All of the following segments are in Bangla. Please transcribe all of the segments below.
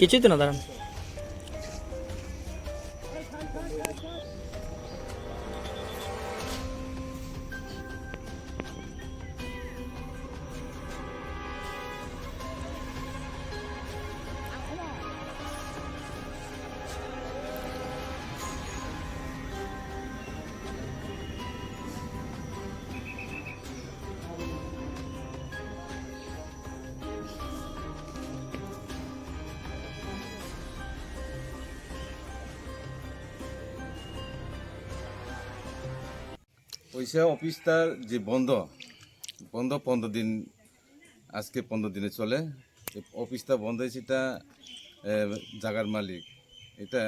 কিছুই তো না দাঁড়ান। পয়সা অফিসটার যে বন্ধ বন্ধ পনেরো দিন, আজকে পনেরো দিনে চলে। অফিসটা বন্ধ এটা জাগার মালিক। এটা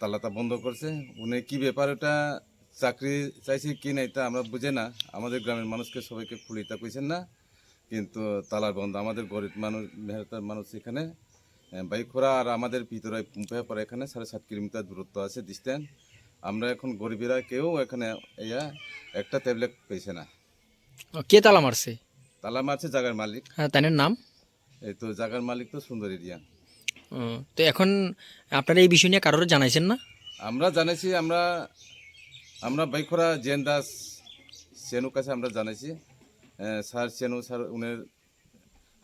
তালাটা বন্ধ করছে। উনি কি ব্যাপার, ওটা চাকরি চাইছে কি না, এটা আমরা বুঝে না। আমাদের গ্রামের মানুষকে সবাইকে খুলিটা কইছেন না। কিন্তু তালার বন্ধ, আমাদের গরিব মানুষ মেহরতার মানুষ এখানে। বাইখোরা আর আমাদের ভিতরে পুম্পাপাড়া এখানে সাড়ে সাত কিলোমিটার দূরত্ব আছে ডিস্টেন্স আমরা এখন গরিবেরা কেউ এখানে ইয়া একটা ট্যাবলেট পেয়েছে না। কে তালা মারছে? তালা মারছে জাগার মালিক। হ্যাঁ তাই নাম? এই তো জাগার মালিক তো সুন্দর এরিয়া তো এখন আপনারা এই বিষয় নিয়ে কারোর জানাইছেন না? আমরা জানাইছি আমরা আমরা বাইখোরা জেন দাস সেনু কাছে আমরা জানাইছি। স্যার সেনু স্যার উনের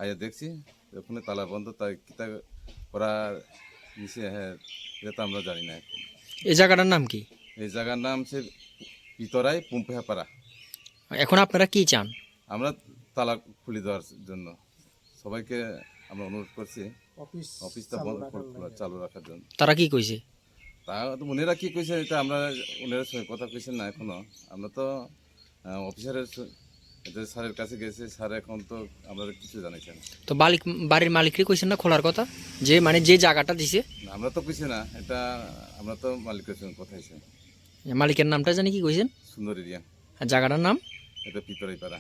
আয়া দেখছি ওখানে তালা বন্ধ তাই কিতা করা নিচে হ্যাঁ এটা তো আমরা জানি না এখন। এই জায়গাটার নাম কি? এই জায়গার নাম সে পিতরাই পুম্পেহাপাড়া। এখন আপনারা কি চান? আমরা তালা খুলে দেওয়ার জন্য। সবাইকে আমরা অনুরোধ করছি অফিস অফিসটা বন্ধ চালু রাখার জন্য। তারা কি কইছে? তা তো উনিরা কি কইছে এটা আমরা উনারা সঙ্গে কথা কইছেন না এখনও। আমরা তো অফিসারের স্যারের কাছে গেছে স্যার এখন তো আমরা কিছু জানাইছেন তো মালিক বাড়ির মালিককে কইছেন না খোলার কথা? যে মানে যে জায়গাটা দিছে? আমরা তো কইছি না এটা আমরা তো মালিকের সঙ্গে কথা হয়েছে। মালিকের নামটা জানি কি কইছেন? সুন্দর এরিয়া আর জায়গাটার নাম? এটা পিতরাই পাড়া